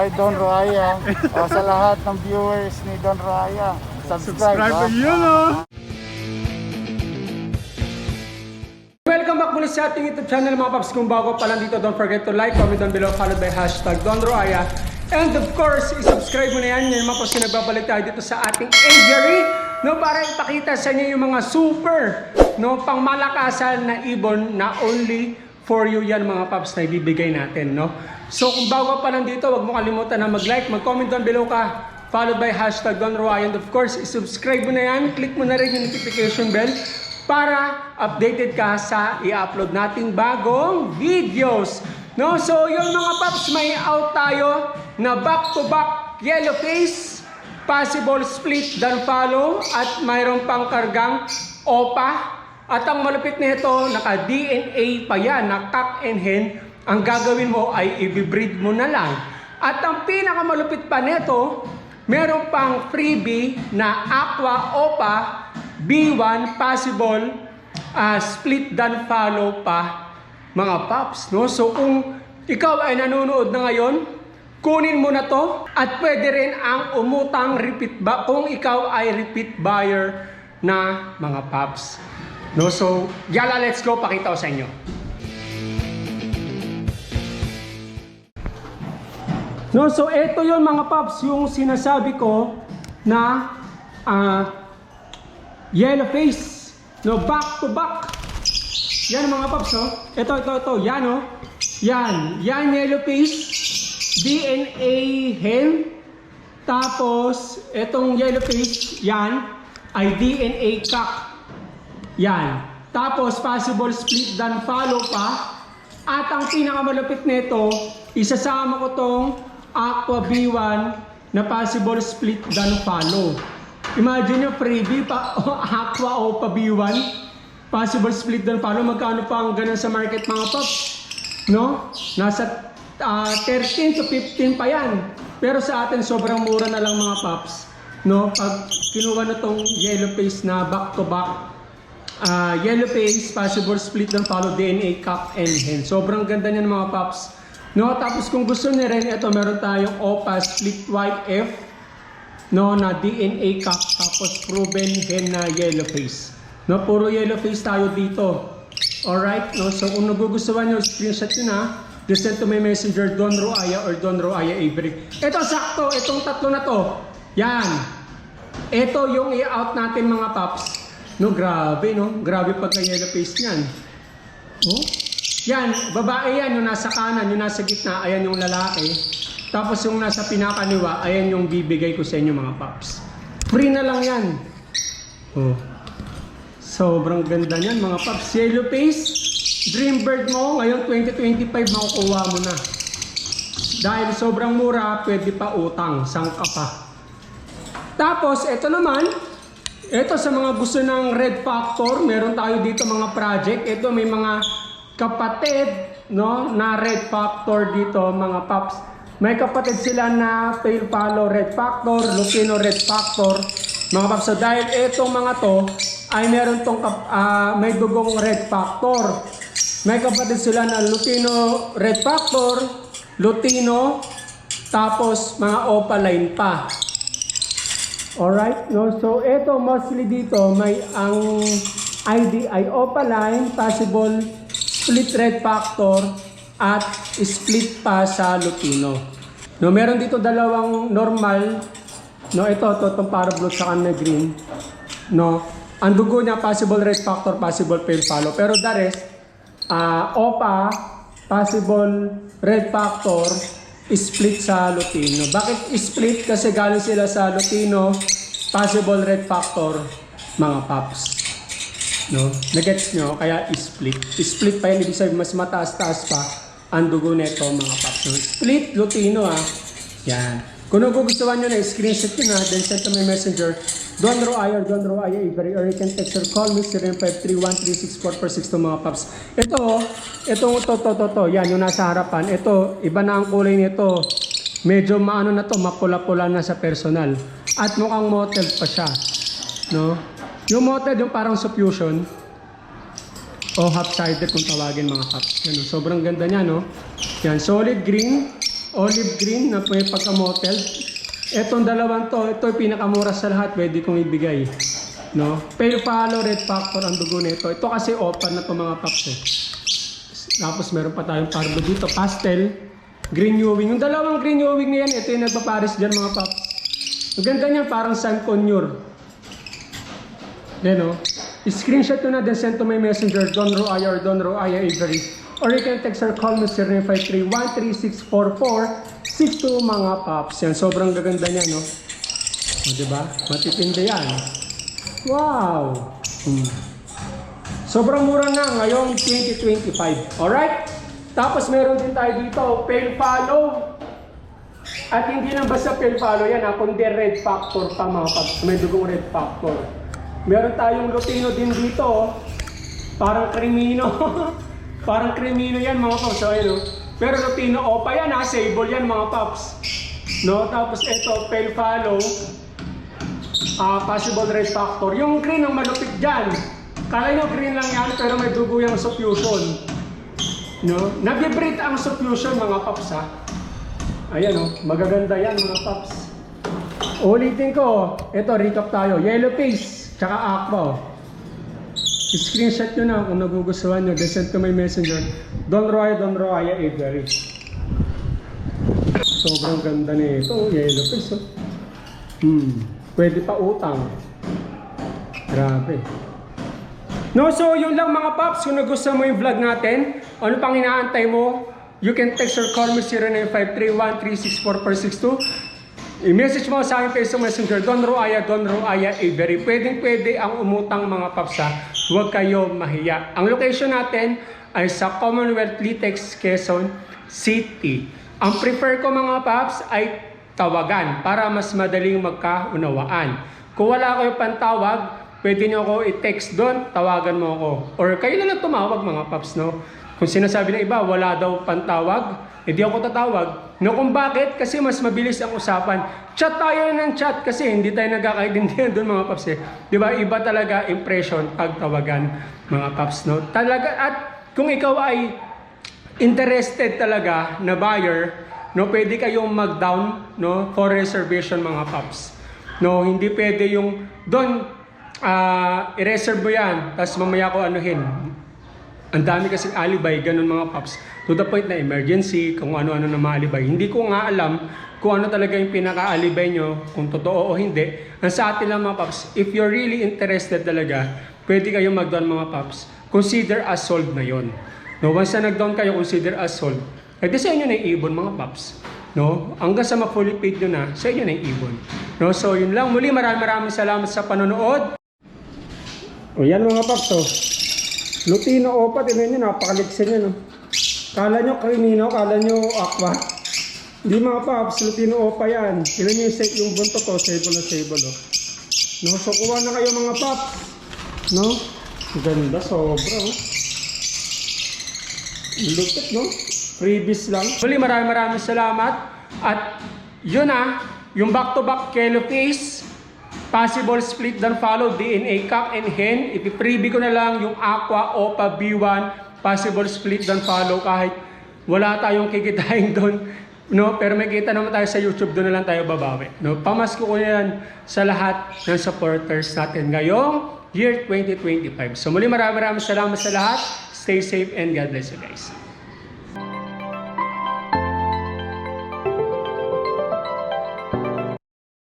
Hi Don Raya. o, sa lahat ng viewers ni Don Raya, subscribe. Subscribe ha? yun oh. Welcome back muli sa ating YouTube channel mga paps. Kung bago pa lang dito, don't forget to like, comment down below, followed by hashtag Don Roaya. And of course, isubscribe mo na yan. Yan mga paps na nagbabalik tayo dito sa ating aviary. No, para ipakita sa inyo yung mga super, no, pangmalakasan na ibon na only for you yan mga paps na ibibigay natin, no. So kung bago pa lang dito, wag mo kalimutan na mag-like, mag-comment down below ka, followed by hashtag Don Roaya. And of course, isubscribe mo na yan, click mo na rin yung notification bell para updated ka sa i-upload nating bagong videos. No? So, yung mga paps, may out tayo na back-to-back yellow face, possible split dan follow, at mayroon pang kargang OPA. At ang malupit nito, naka-DNA pa yan, na cock and hen. Ang gagawin mo ay i-breed mo na lang. At ang pinakamalupit pa nito, meron pang freebie na Aqua OPA B1 possible ah, split dan follow pa mga paps no so kung ikaw ay nanonood na ngayon kunin mo na to at pwede rin ang umutang repeat ba kung ikaw ay repeat buyer na mga paps no so yala let's go pakita ko sa inyo No, so ito yon mga paps, yung sinasabi ko na ah, yellow face. No, back to back. Yan mga paps, no? Ito, ito, ito. Yan, no? Yan. Yan yellow face. DNA hen. Tapos, itong yellow face, yan, ay DNA cock. Yan. Tapos, possible split dan follow pa. At ang pinakamalupit nito, isasama ko tong Aqua B1 na possible split dan follow. Imagine nyo, freebie pa, Aqua o pa B1, possible split dan follow. Magkano pa ang ganun sa market mga paps? No? Nasa ah, 13 to 15 pa yan. Pero sa atin, sobrang mura na lang mga paps. No? Pag kinuha na tong yellow face na back to back, Ah, yellow face, possible split ng follow DNA, cup, and hen. Sobrang ganda niyan mga paps. No, tapos kung gusto niyo rin, ito meron tayong OPA split white F no na DNA cup tapos proven hen na yellow face. No, puro yellow face tayo dito. Alright, no? So kung nagugustuhan nyo, screenshot nyo na. Just send to my messenger, Don Roaya or Don Roaya Avery. Ito, sakto. Itong tatlo na to. Yan. Ito yung i-out natin mga paps. No, grabe, no? Grabe pagka yellow face niyan. Oh? Yan, babae yan, yung nasa kanan, yung nasa gitna, ayan yung lalaki. Tapos yung nasa pinakaliwa, ayan yung bibigay ko sa inyo mga paps. Free na lang yan. Oh. Sobrang ganda niyan mga paps. Yellow face, Dreambird mo, ngayon 2025 makukuha mo na. Dahil sobrang mura, pwede pa utang, sangka pa. Tapos, ito naman, ito sa mga gusto ng Red Factor, meron tayo dito mga project. Ito may mga kapatid no, na Red Factor dito, mga paps. May kapatid sila na Pale Palo Red Factor, Lupino Red Factor, mga paps. So dahil itong mga to ay meron tong ah, may dugong Red Factor. May kapatid sila na Lutino Red Factor, Lutino, tapos mga Opaline pa. Alright, no? So, ito mostly dito, may ang ID ay opaline, possible split red factor, at split pa sa Lutino. No, meron dito dalawang normal, no, ito, ito, itong para blue sa na green. No, ang dugo niya, possible red factor, possible pale follow. Pero the rest, ah, OPA, possible red factor, split sa Lutino. Bakit split? Kasi galing sila sa Lutino, possible red factor, mga paps. No? Nagets nyo? Kaya split. Split pa yan, ibig sabihin mas mataas-taas pa ang dugo nito mga paps. No? Split Lutino ah. Yan. Kung nagugustuhan nyo na, screenshot nyo na, then send to my messenger, Don Roaya or Don Roaya Avery, or you can text or call me 0953-136-446 to mga paps. Ito, ito, to, to, to, to, yan, yung nasa harapan. Ito, iba na ang kulay nito. Medyo maano na to, makula-pula na sa personal. At mukhang motel pa siya. No? Yung motel, yung parang suffusion, o half-sided kung tawagin mga paps. Yan, sobrang ganda niya, no? Yan, solid green, olive green na may pagka-motel. Etong dalawang to, ito yung pinakamura sa lahat, pwede kong ibigay. No? Pale Palo Red Factor ang dugo nito. Ito kasi open na to mga paps eh. Tapos meron pa tayong pardo dito, pastel, green Ewing. Yung dalawang green Ewing na yan, ito yung nagpaparis dyan mga paps. Ang ganda niyan, parang San Conure. Yan o. Screenshot ko na then send to my messenger, Don Roaya or Don Roaya Avery. Or you can text or call me 0953-13644-62 mga paps. Yan, sobrang gaganda niya, no? O, diba? Matitindi yan. Wow! Hmm. Sobrang mura na ngayong 2025. Alright? Tapos meron din tayo dito, Pale Follow. At hindi lang basta Pale Follow yan, ha, kundi Red Factor pa mga paps. May dugong Red Factor. Meron tayong Lutino din dito. Parang krimino. Parang krimino yan mga paps. So, ayun, oh. Pero Lutino Opa yan ha. Sable yan mga paps. No? Tapos ito, Pale Follow. Ah, possible red factor. Yung green ang malupit dyan. Kala nyo green lang yan, pero may dugo yung suffusion. No? Nag-vibrate ang suffusion mga paps ha. Ayan o, magaganda yan mga paps. Ulitin ko, ito recap tayo. Yellow face, tsaka aqua. oh. Screenshot nyo na kung nagugustuhan nyo. Then send to my messenger. Don Roy, Don Roya Avery. Sobrang ganda nito. Yellow face oh. Hmm. Pwede pa utang. Grabe. No, so yun lang mga paps. Kung nagustuhan mo yung vlog natin, ano pang inaantay mo, you can text or call me 0953-1364462. I-message mo sa aking Facebook Messenger, Don Roaya, Don Roaya Avery. Pwedeng pwede ang umutang mga paps ha. Huwag kayo mahiya. Ang location natin ay sa Commonwealth Litex, Quezon City. Ang prefer ko mga paps ay tawagan para mas madaling magkaunawaan. Kung wala kayo pantawag, pwede nyo ako i-text doon, tawagan mo ako. Or kayo na lang tumawag mga paps, no? Kung sinasabi ng iba, wala daw pantawag, hindi ako tatawag. No, kung bakit? Kasi mas mabilis ang usapan. Chat tayo ng chat kasi hindi tayo nagkakaintindihan doon mga paps eh. Di ba? Iba talaga impression pag tawagan mga paps, no? Talaga, at kung ikaw ay interested talaga na buyer, no, pwede kayong mag-down, no, for reservation mga paps. No, hindi pwede yung doon ah i-reserve mo yan, tapos mamaya ko anuhin. Ang dami kasi alibay, ganun mga paps. To the point na emergency, kung ano-ano na mga alibay. Hindi ko nga alam kung ano talaga yung pinaka-alibay nyo, kung totoo o hindi. Ang sa atin lang mga paps, if you're really interested talaga, pwede kayong mag-down mga paps. Consider as sold na yon. No, once na nag-down kayo, consider as sold. Eh, di sa inyo na ibon mga paps. No? Hanggang sa ma-fully paid nyo na, sa inyo na ibon. No? So, yun lang. Muli, maraming maraming salamat sa panonood. O yan mga paps, oh. Lutino Opa, tinan nyo, napakaliksin nyo, no? Kala nyo Crimino, kala nyo Aqua. Hindi mga paps, Lutino Opa yan. Tinan nyo yung, yung bunto to, sable na sable, oh. No, so kuha na kayo mga paps. No? Ganda, sobra, oh. Lupit, no? Freebies lang. Muli, maraming maraming salamat. At yun na, yung back-to-back Kelo Face, possible split then follow, DNA cock and hen. Ipipreview ko na lang yung Aqua Opa B1, possible split then follow kahit wala tayong kikitain doon. No, pero may kita naman tayo sa YouTube, doon na lang tayo babawi. No, pamasko ko yan sa lahat ng supporters natin ngayong year 2025. So muli maraming maraming salamat sa lahat. Stay safe and God bless you guys.